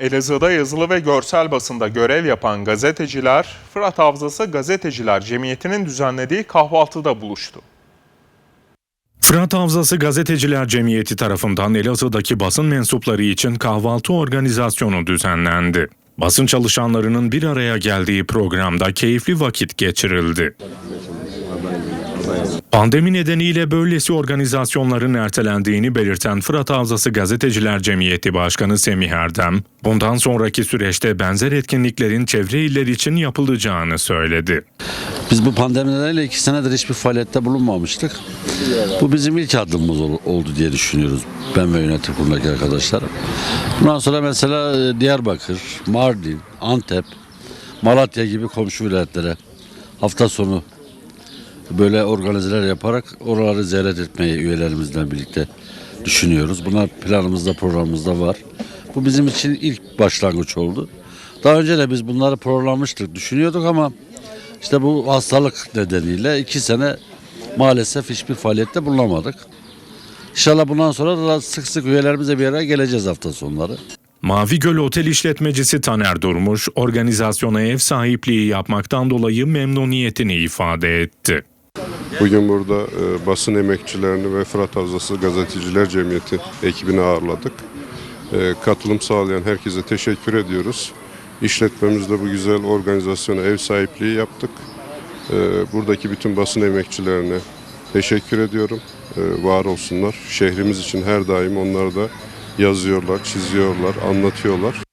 Elazığ'da yazılı ve görsel basında görev yapan gazeteciler, Fırat Havzası Gazeteciler Cemiyeti'nin düzenlediği kahvaltıda buluştu. Fırat Havzası Gazeteciler Cemiyeti tarafından Elazığ'daki basın mensupları için kahvaltı organizasyonu düzenlendi. Basın çalışanlarının bir araya geldiği programda keyifli vakit geçirildi. Pandemi nedeniyle böylesi organizasyonların ertelendiğini belirten Fırat Havzası Gazeteciler Cemiyeti Başkanı Semih Erdem, bundan sonraki süreçte benzer etkinliklerin çevre iller için yapılacağını söyledi. Biz bu pandemi nedeniyle iki senedir hiçbir faaliyette bulunmamıştık. Bu bizim ilk adımımız ol- oldu diye düşünüyoruz. Ben ve yönetim kurulundaki arkadaşlarım. Bundan sonra mesela e, Diyarbakır, Mardin, Antep, Malatya gibi komşu vilayetlere hafta sonu böyle organizeler yaparak oraları ziyaret etmeyi üyelerimizle birlikte düşünüyoruz. Bunlar planımızda programımızda var. Bu bizim için ilk başlangıç oldu. Daha önce de biz bunları programlamıştık, düşünüyorduk ama işte bu hastalık nedeniyle iki sene maalesef hiçbir faaliyette bulunamadık. İnşallah bundan sonra da sık sık üyelerimize bir araya geleceğiz hafta sonları. Mavi Göl Otel işletmecisi Taner Durmuş, organizasyona ev sahipliği yapmaktan dolayı memnuniyetini ifade etti. Bugün burada e, basın emekçilerini ve Fırat Havzası Gazeteciler Cemiyeti ekibini ağırladık. E, katılım sağlayan herkese teşekkür ediyoruz. İşletmemizde bu güzel organizasyona ev sahipliği yaptık. E, buradaki bütün basın emekçilerine teşekkür ediyorum. E, var olsunlar. Şehrimiz için her daim onlar da yazıyorlar, çiziyorlar, anlatıyorlar.